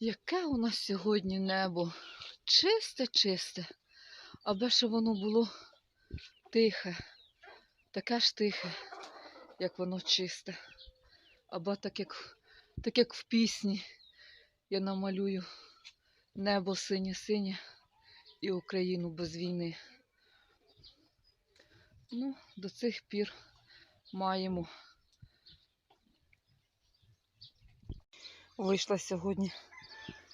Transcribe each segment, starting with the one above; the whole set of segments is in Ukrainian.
Яке у нас сьогодні небо? Чисте, чисте. Аби ще воно було тихе, таке ж тихе, як воно чисте. Або так як, так як в пісні я намалюю небо синє-синє і Україну без війни. Ну, до цих пір маємо. Вийшла сьогодні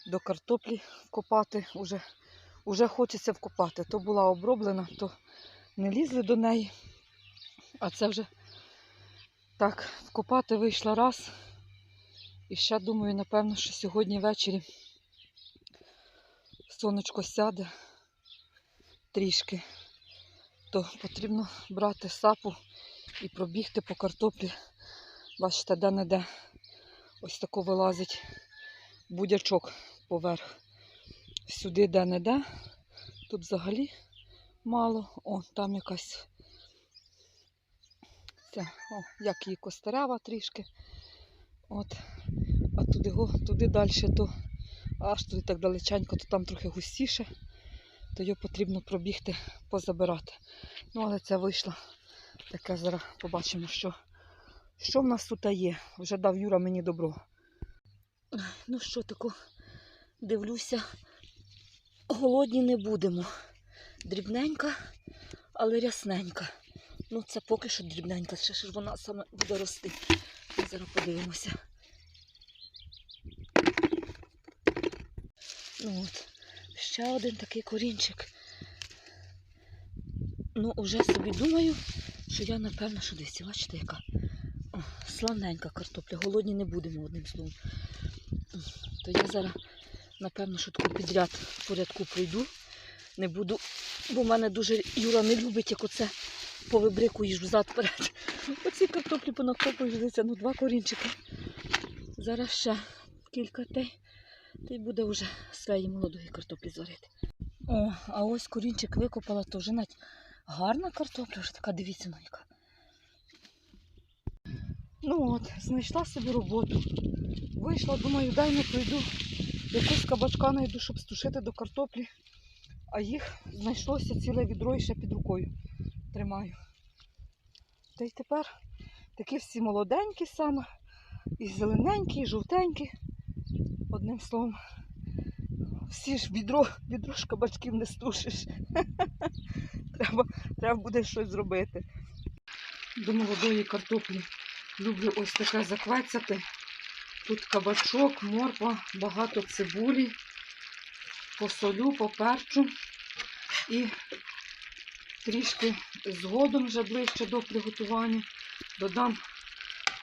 до картоплі вкопати. Уже, уже хочеться вкопати. То була оброблена, то не лізли до неї. А це вже так, вкопати вийшла раз. І ще думаю, напевно, що сьогодні ввечері сонечко сяде трішки, то потрібно брати сапу і пробігти по картоплі. Бачите, де-не-де ось тако вилазить будячок поверх. Сюди де-не-де. Тут взагалі мало. О, там якась ця, о, як її костерева трішки. От. А туди, го- туди далі, то аж туди так далеченько, то там трохи густіше, то його потрібно пробігти, позабирати. Ну, але це вийшло. Таке зараз побачимо, що, що в нас тут є. Вже дав Юра мені добро. Ну що тако, дивлюся, голодні не будемо. Дрібненька, але рясненька. Ну, це поки що дрібненька, ще ж вона саме буде рости. Ми зараз подивимося. Ну от, ще один такий корінчик. Ну, уже собі думаю, що я, напевно, що дивіться, бачите, яка О, славненька картопля. Голодні не будемо одним словом. То я зараз, напевно, що таку підряд порядку пройду. Не буду, бо в мене дуже Юра не любить, як оце повибрикуєш взад вперед. Оці картоплі понакопуєш, дивіться, ну два корінчики. Зараз ще кілька тей. Та й буде вже своєї молодої картоплі зварити. О, а ось корінчик викопала, то вже навіть гарна картопля, вже така, дивіться на яка. Ну от, знайшла собі роботу. Вийшла, думаю, дай не пройду. Якусь кабачка знайду, щоб стушити до картоплі. А їх знайшлося ціле відро і ще під рукою тримаю. Та й тепер такі всі молоденькі саме, і зелененькі, і жовтенькі. Одним словом, всі ж відро, відро ж кабачків не стушиш. треба, треба буде щось зробити. До молодої картоплі люблю ось таке заквецяти. Тут кабачок, морква, багато цибулі, посолю, поперчу і трішки згодом вже ближче до приготування додам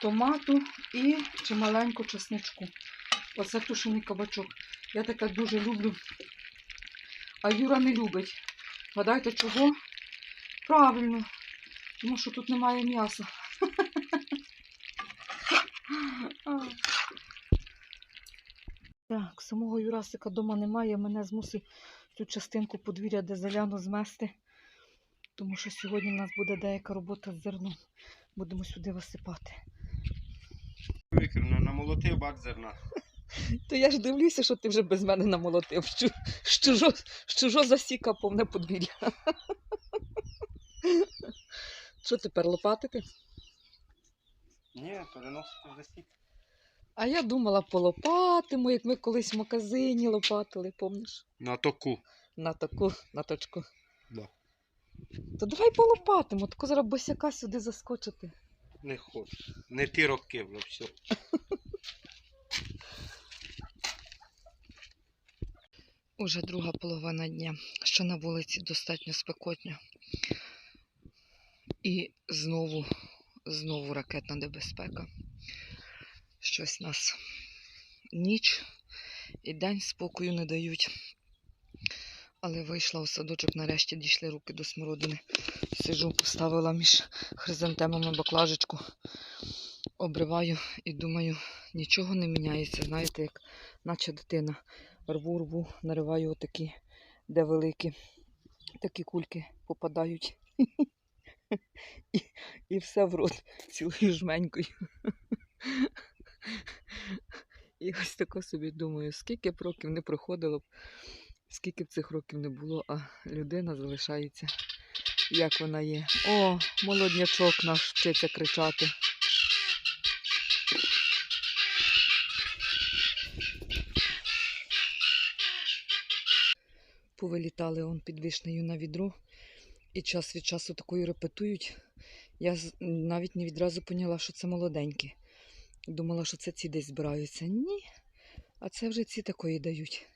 томату і чималеньку чесничку. Оце тушений кабачок. Я таке дуже люблю. А Юра не любить. Гадайте чого? Правильно, тому що тут немає м'яса. Так, самого Юрасика вдома немає. Мене змусив цю частинку подвір'я, де заляну змести. Тому що сьогодні в нас буде деяка робота з зерном. Будемо сюди висипати. Викрив, намолотив бак зерна. То я ж дивлюся, що ти вже без мене намолотив. Що, що, жо, що засіка повне подвір'я. Що тепер лопатити? Ні, переносити засік. А я думала, полопатимо, як ми колись в магазині лопатили, помниш? На току. На таку, на точку. Да. То давай полопатимо, тако зараз босяка сюди заскочити. Не хочу. Не ті роки вже все. Уже друга половина дня, що на вулиці достатньо спекотно. І знову, знову ракетна небезпека. Щось нас ніч і день спокою не дають. Але вийшла у садочок, нарешті дійшли руки до смородини. Сижу, поставила між хризантемами баклажечку, обриваю і думаю, нічого не міняється. Знаєте, як наче дитина. Рву, рву, нариваю отакі, де великі. Такі кульки попадають. І, все в рот цілою жменькою. І ось тако собі думаю, скільки б років не проходило б, скільки б цих років не було, а людина залишається, як вона є. О, молоднячок наш вчиться кричати. Повилітали он під вишнею на відро і час від часу такою репетують. Я навіть не відразу поняла, що це молоденькі. Думала, що це ці десь збираються. Ні. А це вже ці такої дають.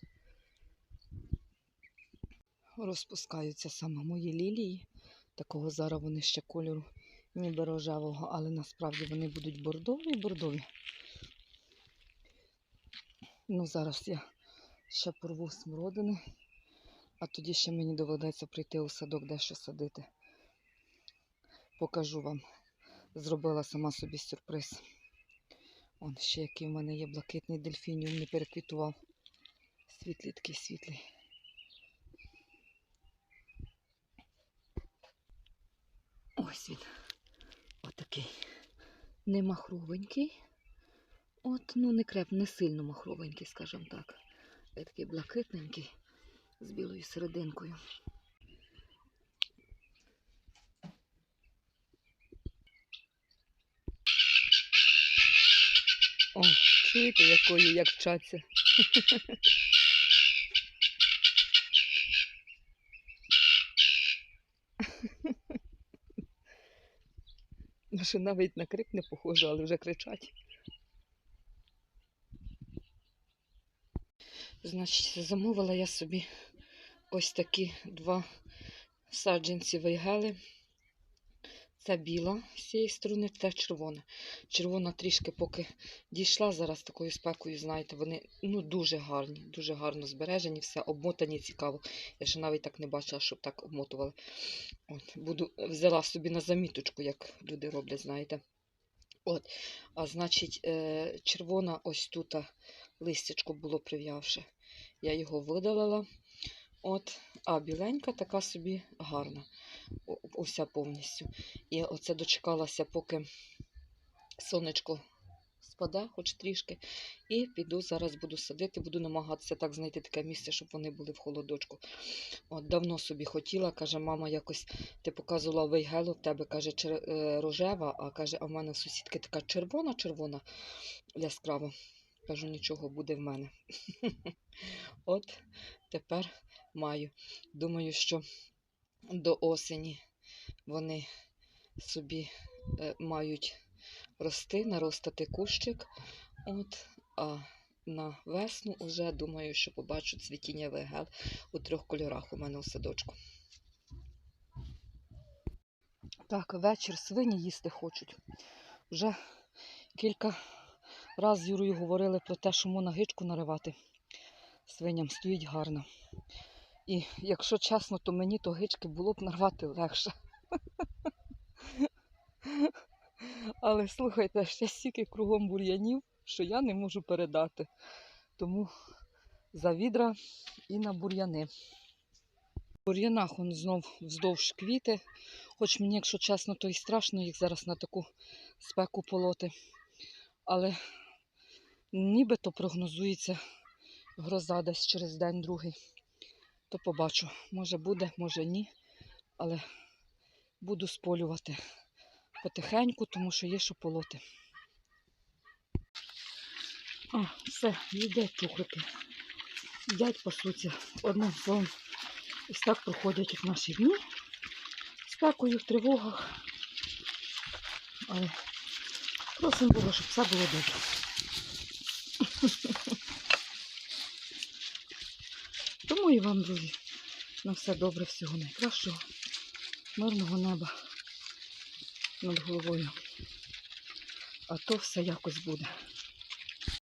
Розпускаються саме мої лілії. Такого зараз вони ще кольору, ніби рожевого, але насправді вони будуть бордові бордові. Ну, зараз я ще порву смородини, а тоді ще мені доведеться прийти у садок дещо садити. Покажу вам. Зробила сама собі сюрприз. Он ще який в мене є блакитний дельфініум, не переквітував. Світлий такий світлий. Ось він. Отакий. Не махровенький. От, ну не креп, не сильно махровенький, скажімо так. Е, Такий блакитненький з білою серединкою. О, чуєте, якою як вчаться. Ну, що навіть на крик не похоже, але вже кричать. Значить, замовила я собі ось такі два саджанці вейгели. Це біла з цієї сторони, це червона. Червона трішки поки дійшла зараз такою спекою, знаєте, вони ну, дуже гарні, дуже гарно збережені, все обмотані цікаво. Я ще навіть так не бачила, щоб так обмотували. От, буду, взяла собі на заміточку, як люди роблять, знаєте. От, а значить, е, червона ось тут листячко було прив'явши. Я його видалила. От, а біленька така собі гарна. Уся повністю. І оце дочекалася, поки сонечко спаде, хоч трішки. І піду зараз буду садити, буду намагатися так знайти таке місце, щоб вони були в холодочку. От давно собі хотіла, каже, мама, якось ти показувала вейгелу, в тебе каже чер- е, рожева, а каже, а в мене сусідки така червона-червона яскрава. Кажу, нічого буде в мене. От тепер маю. Думаю, що до осені вони собі е, мають рости, наростати кущик. От, а на весну вже думаю, що побачу цвітіння вегел у трьох кольорах у мене у садочку. Так, вечір свині їсти хочуть. Вже кілька разів з Юрою говорили про те, що можна гичку наривати свиням стоїть гарно. І якщо чесно, то мені то гички було б нарвати легше. Але слухайте, ще стільки кругом бур'янів, що я не можу передати. Тому за відра і на бур'яни. В бур'янах он знов вздовж квіти. Хоч мені, якщо чесно, то і страшно їх зараз на таку спеку полоти. Але нібито прогнозується гроза десь через день-другий. То побачу. Може буде, може ні. Але буду сполювати потихеньку, тому що є що полоти. О, все, їдять чухлики. Їдять, пасуться. Одним словом, ось так проходять от наші дні. Спекою в тривогах. Але просимо Бога, щоб все було добре. Тому і вам, друзі, на все добре, всього найкращого, мирного неба над головою. А то все якось буде.